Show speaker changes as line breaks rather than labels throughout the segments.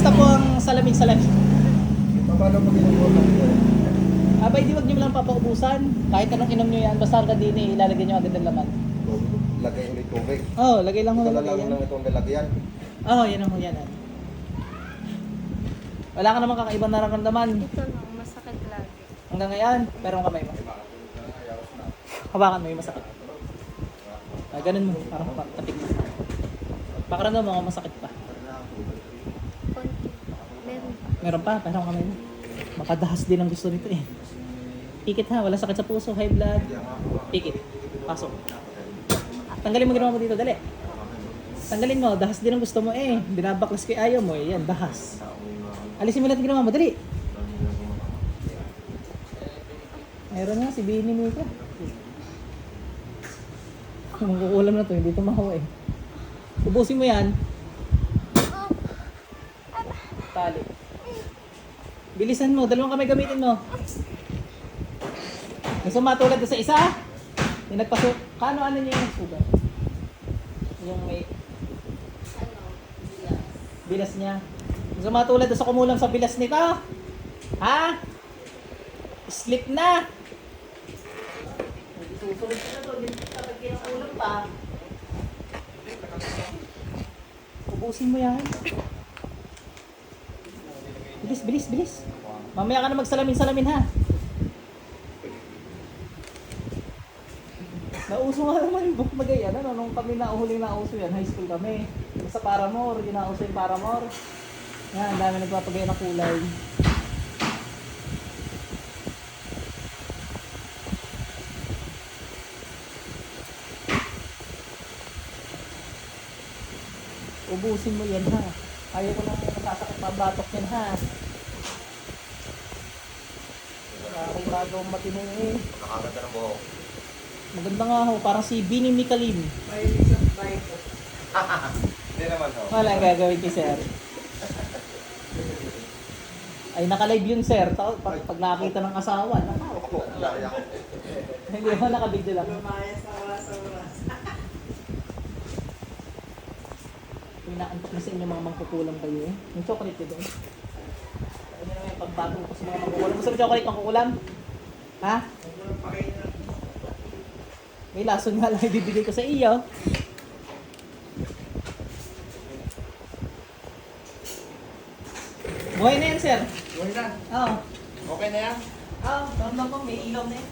Basta po ang salamin-salamin.
Paano pag inubuhan ko?
Abay, di wag niyo lang papaubusan. Kahit anong inom niyo yan, basta hanggang din eh, ilalagay niyo agad ang laman.
Lagay ulit tubig.
Oo, oh, lagay lang ho
Ito
ng
na lang
lagay yan.
ng itong lalagyan.
Oo, oh, yan ang ho yan. ah. Wala ka naman kakaibang nararamdaman
Ito no, masakit lagi.
hanggang ngayon, pero ang kamay mo. Hawakan mo yung masakit. Ah, ganun mo, parang pa- tapik mo. Pakaramdam mo kung masakit pa.
Meron pa.
Meron pa, pero ang kamay mo. Makadahas din ang gusto nito eh. Pikit ha, wala sakit sa puso, high blood. Pikit. Pasok. Tanggalin mo ginawa mo dito, dali. Tanggalin mo, dahas din ang gusto mo eh. Binabaklas kay ayaw mo eh, yan, dahas. Alisin mo lahat ginawa mo, dali. Meron nga, si Bini Mika. Magkukulam na to, hindi to mahawa eh. Ubusin mo yan. Tali. Bilisan mo, dalawang kamay gamitin mo. Gusto matulad sa isa? Yung nagpasok. Kano ano niya yung sugat? Yung may bilas niya. Gusto matulad sa kumulang sa bilas nito? Ha? Slip na. Susunod na to. Hindi tatagyan ang ulam pa. Ubusin mo yan. Bilis, bilis. Mamaya ka na magsalamin-salamin ha. Nauso nga naman yung book magay, ano, no? nung kami na huling nauso yan, high school kami. Sa Paramore, yung nauso yung Paramore. Yan, dami nagpapagay na kulay. Ubusin mo yan ha. Ayaw ko lang nasasakit mabatok yan ha. Wala akong gagawang matino eh.
Nakakaganda ng buhok.
Maganda nga ho, parang si Bini Mikalim.
Hindi naman ho.
Wala ang gagawin kay sir. Ay, naka-live yun sir. Pag, pag nakakita ng asawa, naka.
Ako, dahil ako.
Hindi mo, nakabidyo lang. Pinaantok na sa inyo mga mangkukulam kayo eh. Yung chocolate doon. Ano pagbago ko sa mga mangkukulam. Gusto mo chocolate mangkukulam? Ha? May lason nga lang ibibigay ko sa iyo. Buhay na yan, sir.
Buhay na.
Oo.
Okay na yan?
Oo, ramdam ko, may ilaw na yan.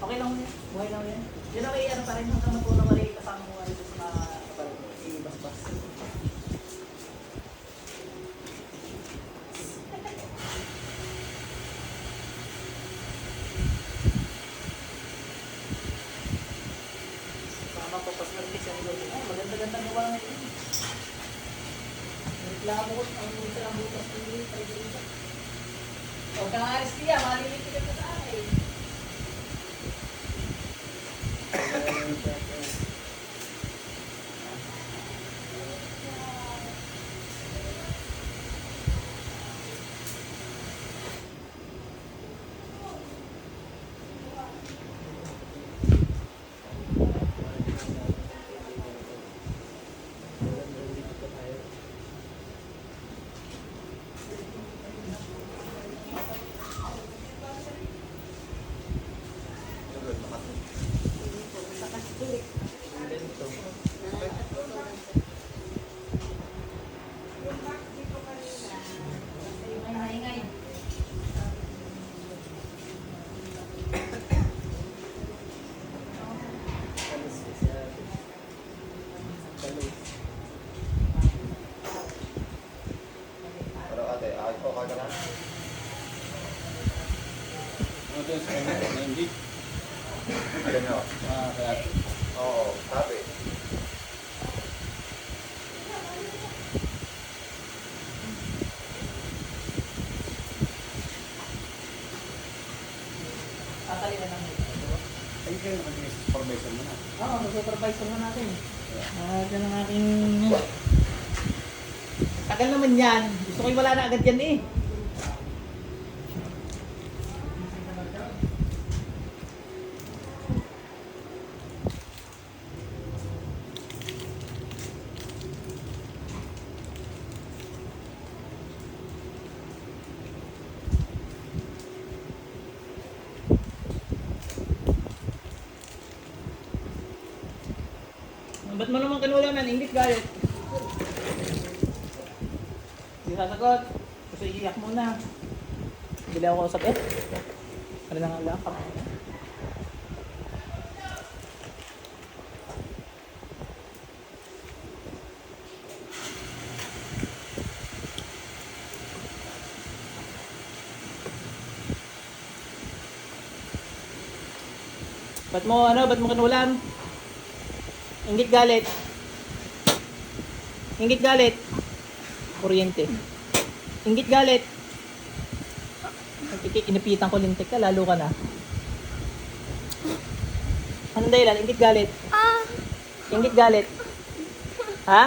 Okay lang yan. Buhay lang yan. Yun ang may ano pa rin hanggang matuto ka rin kasama mo dito sa mga kapalit. I-bas-bas. Ay, maganda-ganda ni Wang. Reklamo ko, ang gusto lang bukas ng ulo. Huwag kang alis niya, malilipitin ka sa akin.
Ayan ho. Oo, sabi.
Tatali na lang.
Ay, kayo mag-supervisor mo na.
Oo, mag-supervisor na natin. Ah, yan ang aking... Tagal naman yan. Gusto ko yung wala na agad yan eh. Ba't mo naman kinulaman? Ingit galit. Hindi sasagot. Kasi iiyak muna. Bili ako kausap eh. Ano na nga lang? Ba't mo ano? Ba't mo kinulam? Ingit galit. Ingit galit. Kuryente. Ingit galit. Pagkiki- Inipitan ko lintik ka, lalo ka na. Anong dahilan? Ingit galit.
Ah!
Ingit galit. Ha?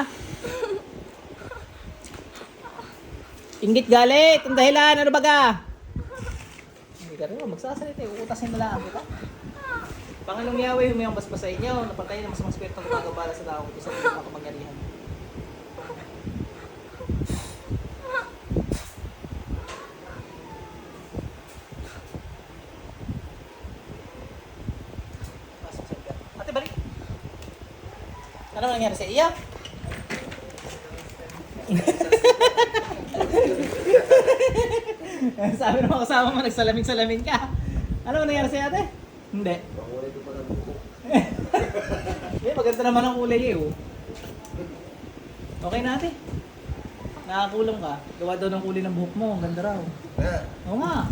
Ingit galit. Ang dahilan. Ano baga? Hindi ka rin. Magsasalita. eh. Uutasin na lang kita. Pangalong Yahweh, humayang basbas sa inyo. Napantay ng masamang spirito ng gumagabala sa tao. Pasok sa iba. Ate, balik. Ano nangyari sa iya? Sabi ng mga kasama mo, nagsalaming-salamin ka. Ano nangyari sa ate? Hindi.
Pakulay ko pa ng buko.
Eh, maganda naman ang kulay eh. Oh. Okay na ate. Nakakulang ka. Gawa daw ng kulay ng buhok mo. Ang ganda raw. Oo nga.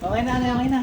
Okay na, okay na.